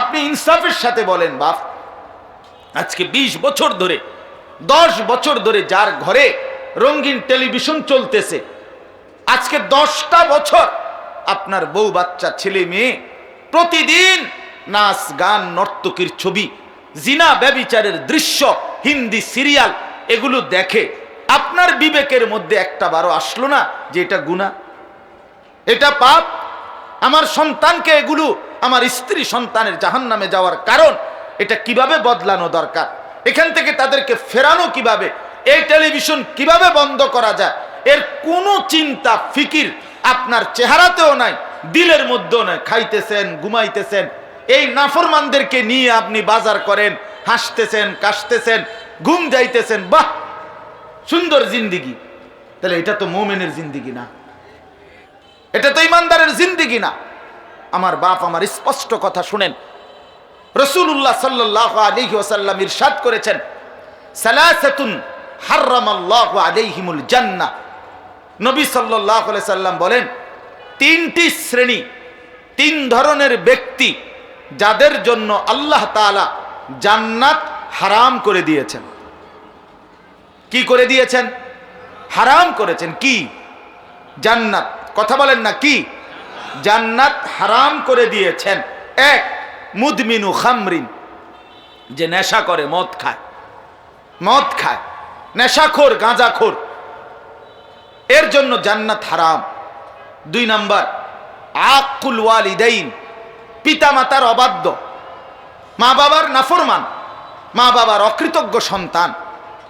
আপনি ইনসাফের সাথে বলেন, বাপ। আজকে ২০ বছর ধরে, দশ বছর ধরে যার ঘরে রঙিন টেলিভিশন চলতেছে, আজকে দশটা বছর আপনার বউ, বাচ্চা, ছেলে, মেয়ে প্রতিদিন নাচ, গান, নর্তকীর ছবি, জিনা ব্যবিচারের দৃশ্য, হিন্দি সিরিয়াল, এগুলো দেখে আপনার বিবেকের মধ্যে একটা বারো আসলো না যে এটা গুণা এটা পাপ? আমার সন্তানকে এগুলো আমার স্ত্রী সন্তানের জাহান নামে যাওয়ার কারণ, এটা কীভাবে বদলানো দরকার? এখান থেকে তাদেরকে ফেরানো কীভাবে? এই টেলিভিশন কীভাবে বন্ধ করা যায়? এর কোনো চিন্তা, ফিকির আপনার চেহারাতেও নাই, দিলের মধ্যেও নাই। খাইতেছেন, ঘুমাইতেছেন, এই নাফরমানদেরকে নিয়ে আপনি বাজার করেন, হাসতেছেন, কাশতেছেন, ঘুম যাইতেছেন, বাহ! সুন্দর জিন্দিগি। তাহলে এটা তো মোমেনের জিন্দিগি না। এটা তো ইমানদারের জিন্দিগি না। আমার বাপ আমার স্পষ্ট কথা শুনেন। রসুল্লাহ সাল্লাহ আলিহি ওসাল্লাম ইরশাদ করেছেন, সালাসাতুন হার্রামাল্লাহ আলাইহিমুল জান্নাহ। নবী সাল্লাহ বলেন, তিনটি শ্রেণি, তিন ধরনের ব্যক্তি যাদের জন্য আল্লাহ তাআলা জান্নাত হারাম করে দিয়েছেন। কি করে দিয়েছেন? হারাম করেছেন কি? জান্নাত। কথা বলেন না, কি? জান্নাত হারাম করে দিয়েছেন। এক, মুদমিনু খামরিন, যে নেশা করে, মদ খায়। মদ খায়। নেশাখোর, গাঁজাখোর। এর জন্য জান্নাত হারাম। দুই নাম্বার, আকুল ওয়ালিদাইন পিতা মাতার অবাধ্য। মা বাবার নাফরমান, মা বাবার অকৃতজ্ঞ সন্তান।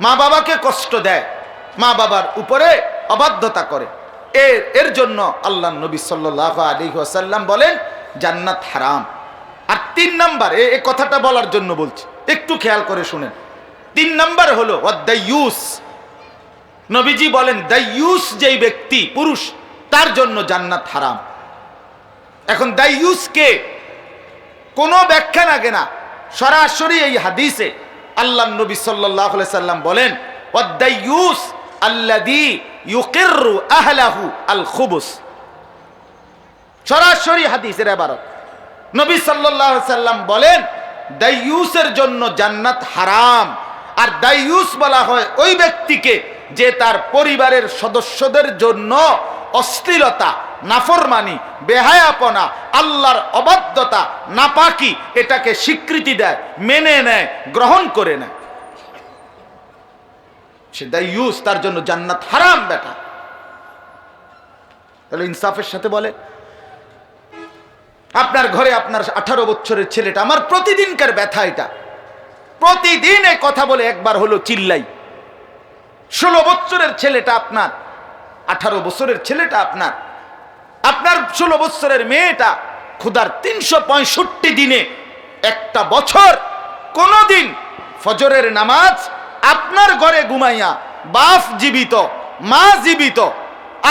মা বাবাকে কষ্ট দেয়, মা বাবার উপরে অবাধ্যতা করে। এর এর জন্য আল্লাহ নবী সাল্লাহ আলী ওয়াসাল্লাম বলেন, জান্নাত হারাম। আর তিন নাম্বার, এ কথাটা বলার জন্য বলছি, একটু খেয়াল করে শুনেন। তিন নাম্বার হলো ইউস নবীজি বলেন দাইয়ুস যেই ব্যক্তি, পুরুষ, তার জন্য জান্নাত হারাম। এখন দাইয়ুস কে? কোনো ব্যাখ্যা লাগে না, সরাসরি এই হাদিসে আল্লাহ নবী সাল্লাহ সাল্লাম বলেন ওয়াদ্দাইয়ুস আল্লাদি ইউকিরু আহলাহু আল খুবুস সরাসরি হাদিসের এবারত নবী সাল্লাহ সাল্লাম বলেন, দাইয়ুসের জন্য জান্নাত হারাম। আর দাইয়ুস বলা হয় ওই ব্যক্তিকে যে তার পরিবারের সদস্যদের জন্য অশ্লীলতা, নাফরমানি, বেহায়াপনা, আল্লাহর অবাধ্যতা, নাপাকি এটাকে স্বীকৃতি দেয়, মেনে নেয়, গ্রহণ করে নেয়। সে দাইয়ুস তার জন্য জান্নাত হারাম, বেটা। তাহলে ইনসাফের সাথে বলে, আপনার ঘরে আপনার আঠারো বছরের ছেলেটা, আমার প্রতিদিনকার ব্যথা এটা। প্রতিদিন এই কথা বলে একবার হলো চিল্লাই। ষোলো বছরের ছেলেটা আপনার, আঠারো বছরের ছেলেটা আপনার আপনার ষোলো বছরের মেয়েটা ক্ষুধার তিনশো পঁয়ষট্টি দিনে একটা বছর, কোনোদিন ফজরের নামাজ আপনার ঘরে ঘুমাইয়া বাপ জীবিত, মা জীবিত,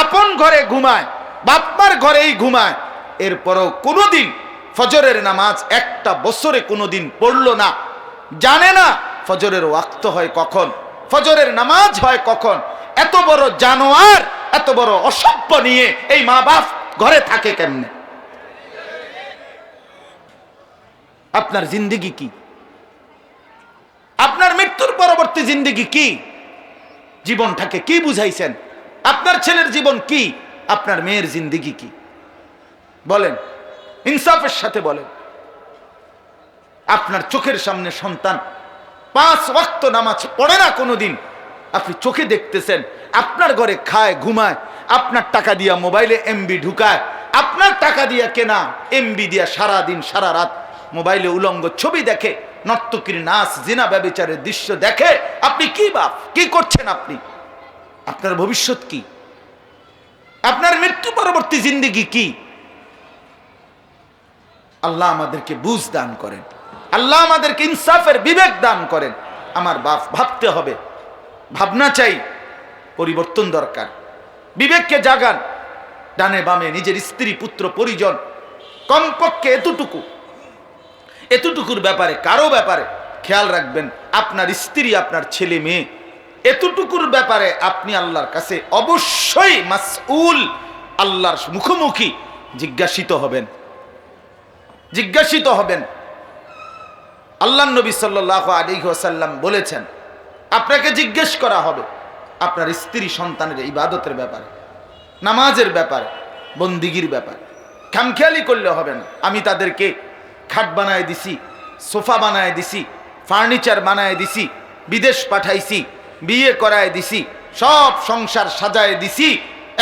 আপন ঘরে ঘুমায়, বাপমার ঘরেই ঘুমায়, এরপরও কোনোদিন ফজরের নামাজ একটা বছরে কোনোদিন পড়ল না। জানে না ফজরের ওয়াক্ত হয় কখন, ফজরের নামাজ হয় কখন। এত বড় জানোয়ার, এত বড় অসভ্য নিয়ে এই মা বাপ ঘরে থাকে কেমনে? আপনার জিন্দিগি কি? আপনার মৃত্যুর পরবর্তী জিন্দিগি কি? জীবনটাকে কি বুঝাইছেন? আপনার ছেলের জীবন কি? আপনার মেয়ের জিন্দিগি কি? বলেন, ইনসাফের সাথে বলেন। আপনার চোখের সামনে সন্তান পাঁচ ওয়াক্ত নামাজ পড়ে না কোনোদিন। আপনি চোখে দেখতেছেন, আপনার ঘরে খায়, ঘুমায়, আপনার টাকা দিয়া মোবাইলে এমবি ঢুকায়, আপনার টাকা দিয়া কেনা, এমবি দিয়া সারা দিন সারা রাত মোবাইলে উলঙ্গ ছবি দেখে নর্তকীর নাচ, জিনা ব্যবচারের দৃশ্য দেখে আপনি কি বাপ, কি করছেন আপনি? আপনার ভবিষ্যৎ কি? আপনার মৃত্যু পরবর্তী জিন্দিগি কি? আল্লাহ আমাদেরকে বুঝ দান করেন। আল্লাহ আমাদেরকে ইনসাফের বিবেক দান করেন। আমার বাপ ভাবতে হবে। ভাবনা চাই। পরিবর্তন দরকার। বিবেককে জাগান। ডানে বামে নিজের স্ত্রী, পুত্র, পরিজন। কমপক্ষে এতটুকু। এতটুকুর ব্যাপারে, কারও ব্যাপারে খেয়াল রাখবেন, আপনার স্ত্রী, আপনার ছেলে মেয়ে, এতটুকুর ব্যাপারে আপনি আল্লাহর কাছে অবশ্যই মাসউল, আল্লাহর মুখোমুখি জিজ্ঞাসিত হবেন। জিজ্ঞাসিত হবেন। আল্লাহ নবী সাল্লাহ আলী বলেছেন, আপনাকে জিজ্ঞেস করা হবে আপনার স্ত্রী সন্তানের ইবাদতের ব্যাপারে, নামাজের ব্যাপারে, বন্দিগির ব্যাপারে। খামখেয়ালি করলে হবে না। আমি তাদেরকে খাট বানায় দিছি, সোফা বানায় দিছি, ফার্নিচার বানায় দিছি, বিদেশ পাঠাইছি, বিয়ে করায় দিছি, সব সংসার সাজায় দিছি।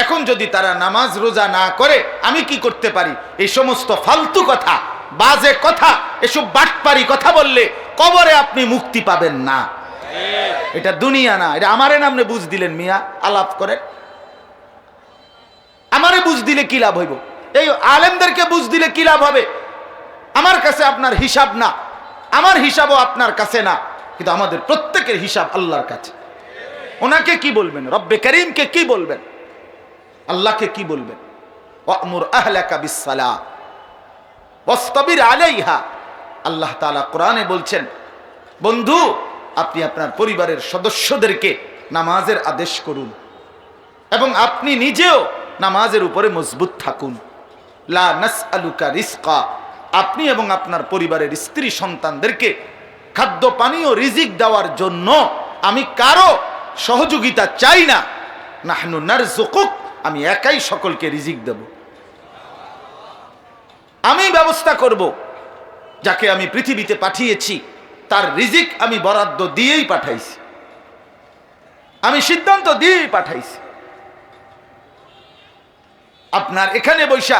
এখন যদি তারা নামাজ রোজা না করে, আমি কি করতে পারি? এই সমস্ত ফালতু কথা, বাজে কথা, এসব বাটপারি কথা বললে কবরে আপনি মুক্তি পাবেন না। এটা দুনিয়া না, এটা আমারে নামনে বুঝ দিলেন মিয়া, আলাপ করে আমারে বুঝ দিলে কি লাভ হইব? এই আলেমদেরকে বুঝ দিলে কি লাভ হবে? আমার কাছে আপনার হিসাব না, আমার হিসাবও আপনার কাছে না, কিন্তু আমাদের প্রত্যেকের হিসাব আল্লাহর কাছে। ওনাকে কি বলবেন? রব্বে করিমকে কি বলবেন? আল্লাহকে কি বলবেন? আলাইহা। আল্লাহ তাআলা কোরআনে বলছেন, বন্ধু, আপনি আপনার পরিবারের সদস্যদেরকে নামাজের আদেশ করুন এবং আপনি নিজেও নামাজের উপরে মজবুত থাকুন। লা নাসআলুকা রিজকা আপনি এবং আপনার পরিবারের স্ত্রী সন্তানদেরকে খাদ্য পানীয় রিজিক দেওয়ার জন্য আমি কারও সহযোগিতা চাই না। নাহনু নারজুকুক আমি একাই সকলকে রিজিক দেব। আমি ব্যবস্থা করব যাকে আমি পৃথিবীতে পাঠিয়েছি, তার রিজিক আমি বরাদ্দ দিয়েই পাঠাইছি। আমি সিদ্ধান্ত দিয়েই পাঠাইছি। আপনার এখানে বৈশা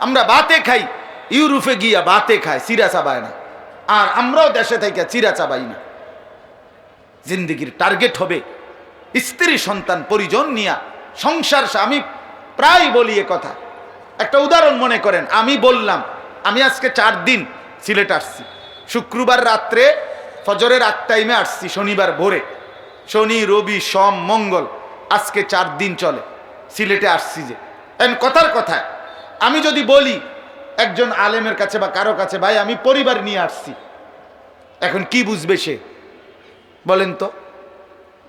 আমরা বাতে খাই ইউরোপে গিয়া বাতে খায়, চিরা চাবায় না। আর আমরাও দেশে থেকে চিরা চাবাই না। জিন্দিগির টার্গেট হবে স্ত্রী, সন্তান, পরিজন নিয়া সংসার আমি প্রায় বলি এ কথা। একটা উদাহরণ মনে করেন, আমি বললাম, আমি আজকে চার দিন সিলেট আসছি। শুক্রবার রাত্রে ফজরের আট টাইমে আসছি, শনিবার ভোরে। শনি, রবি, সোম, মঙ্গল, আজকে চার দিন চলে। সিলেটে আসছি যে। কথার কথা আমি যদি বলি একজন আলেমের কাছে বা কারও কাছে, ভাই, আমি পরিবার নিয়ে আসছি। এখন কি বুঝবে সে? বলেন তো।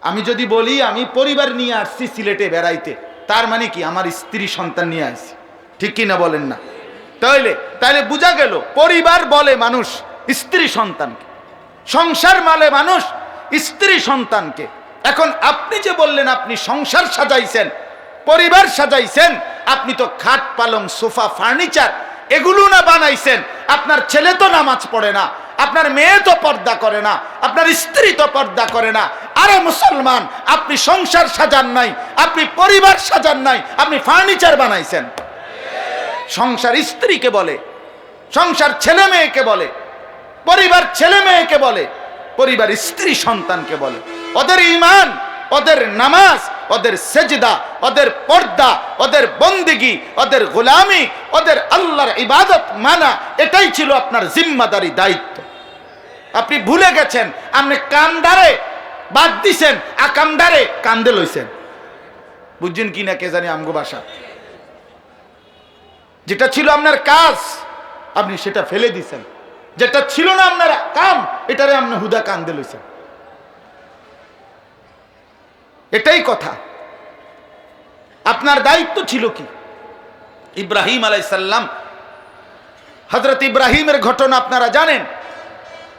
আমি যদি বলি, আমি পরিবার নিয়ে আসছি সিলেটে বেড়াইতে, তার মানে কি? আমার স্ত্রী সন্তান নিয়ে আসছি। ঠিক কি না বলেন না? তাইলে তাইলে বোঝা গেল, পরিবার বলে মানুষ স্ত্রী সন্তানকে। সংসার মালে মানুষ স্ত্রী সন্তানকে। এখন আপনি যে বললেন, আপনি সংসার সাজাইছেন, পরিবার সাজাইছেন, আপনি তো খাট পালং, সোফা, ফার্নিচার এগুলো না বানাইছেন। আপনার ছেলে তো নামাজ পড়ে না, আপনার মেয়ে তো পর্দা করে না, আপনার স্ত্রী তো পর্দা করে না। আরে মুসলমান, আপনি সংসার সাজান নাই, আপনি পরিবার সাজান নাই, আপনি ফার্নিচার বানাইছেন। সংসার স্ত্রীকে বলে, সংসার ছেলে মেয়েকে বলে, পরিবার ছেলে মেয়েকে বলে, পরিবার স্ত্রী সন্তানকে বলে। ওদের ইমান ওদের নামাজ ওদের সেজদা, ওদের পর্দা, ওদের বন্দিগি, ওদের গোলামি, ওদের আল্লাহর ইবাদত মানা, এটাই ছিল আপনার জিম্মাদারি দায়িত্ব। আপনি ভুলে গেছেন, আপনি কান্দারে বাদ দিছেন আকামদারে কান্দে লইছেন। বুঝছেন কি না কে জানি আমগো বাসা যেটা ছিল আপনার কাজ, আপনি সেটা ফেলে দিছেন। যেটা ছিল না আপনার কাম, এটারে আপনি হুদা কান্দে লইছেন। এটাই কথা। আপনার দায়িত্ব ছিল কি? ইব্রাহিম আলাইসাল্লাম হজরত ইব্রাহিমের ঘটনা আপনারা জানেন।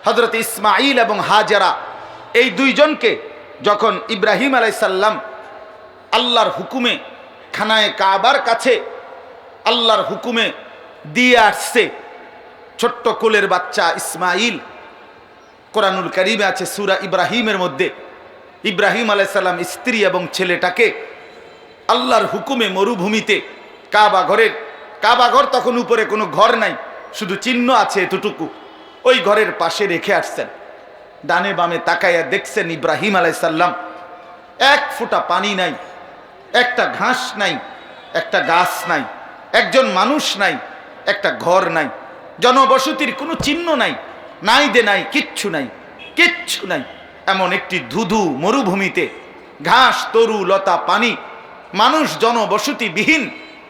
হজরত ইসমাইল এবং হাজারা, এই দুইজনকে যখন ইব্রাহিম আলাইসাল্লাম আল্লাহর হুকুমে খানায় কাবার কাছে আল্লাহর হুকুমে দিয়ে আসছে, ছোট্ট কোলের বাচ্চা ইসমাইল কোরআনুল করিমে আছে সুরা ইব্রাহিমের মধ্যে। ইব্রাহিম আলাইসাল্লাম স্ত্রী এবং ছেলেটাকে আল্লাহর হুকুমে মরুভূমিতে, কাবা ঘরের, কাবা ঘর তখন উপরে কোনো ঘর নাই, শুধু চিহ্ন আছে এতটুকু। ওই ঘরের পাশে রেখে আসছেন। ডানে বামে তাকাইয়া দেখছেন ইব্রাহিম আলাইসাল্লাম এক ফোঁটা পানি নাই, একটা ঘাস নাই, একটা গাছ নাই, একজন মানুষ নাই, একটা ঘর নাই, জনবসতির কোনো চিহ্ন নাই নাই দে নাই, কিচ্ছু নাই কিচ্ছু নাই। এমন একটি ধুধু মরুভূমিতে ঘাস, তরু, লতা, পানি, মানুষ জনবসতিবিহীন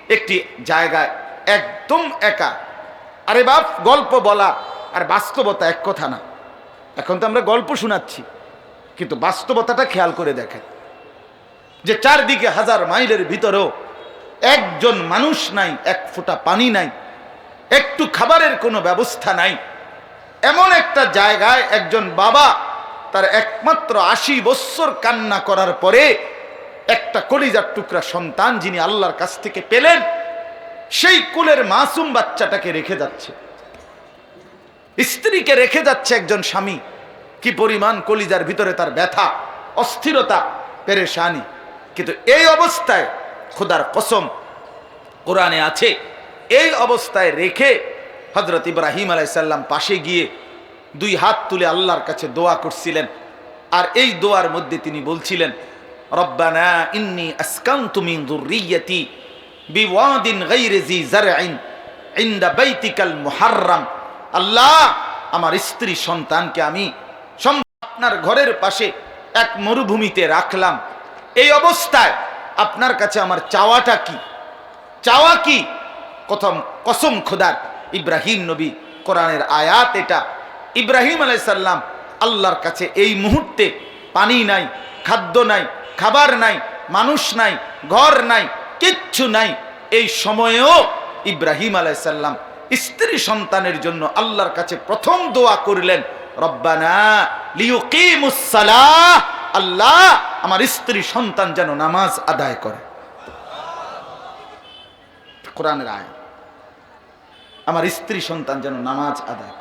একটি জায়গায় একদম একা। আরে বাপ, গল্প বলা আর বাস্তবতা এক কথা না। এখন তো আমরা গল্প শোনাচ্ছি, কিন্তু বাস্তবতাটা খেয়াল করে দেখেন যে চারদিকে হাজার মাইলের ভিতরেও একজন মানুষ নাই, এক ফোঁটা পানি নাই, একটু খাবারের কোনো ব্যবস্থা নাই। এমন একটা জায়গায় একজন বাবা তার একমাত্র আশি বৎসর কান্না করার পরে একটা কলিজার টুকরা সন্তান যিনি আল্লাহর কাছ থেকে পেলেন, সেই কুলের মাসুম বাচ্চাটাকে রেখে যাচ্ছে। স্ত্রীকে রেখে যাচ্ছে একজন স্বামী। কি পরিমাণ কলিজার ভিতরে তার ব্যথা, অস্থিরতা, পেরেশানি। কিন্তু এই অবস্থায় খোদার কসম, কোরআনে আছে, এই অবস্থায় রেখে হজরত ইব্রাহিম আলাইসাল্লাম পাশে গিয়ে দুই হাত তুলে আল্লাহর কাছে দোয়া করছিলেন। আর এই দোয়ার মধ্যে তিনি বলছিলেন, রব্বানা ইন্নি আসকান্তু মিন যুররিয়্যাতি বিওয়াদিন গায়রি জি জারইন ইনদা বাইতিকাল মুহাররাম। আল্লাহ, আমার স্ত্রী সন্তানকে আমি আপনার ঘরের পাশে এক মরুভূমিতে রাখলাম। এই অবস্থায় আপনার কাছে আমার চাওয়াটা কি? চাওয়া কি? প্রথম কসম খোদার, ইব্রাহিম নবী কোরআনের আয়াত এটা। ইব্রাহিম আলাইসাল্লাম আল্লাহর কাছে এই মুহূর্তে পানি নাই, খাদ্য নাই, খাবার নাই, মানুষ নাই, ঘর নাই, কিচ্ছু নাই। এই সময়েও ইব্রাহিম আলাইসাল্লাম স্ত্রী সন্তানের জন্য আল্লাহর কাছে প্রথম দোয়া করলেন, রব্বানা আল্লাহ আমার স্ত্রী সন্তান যেন নামাজ আদায় করে। কোরআনের আয় আমার স্ত্রী সন্তান যেন নামাজ আদায়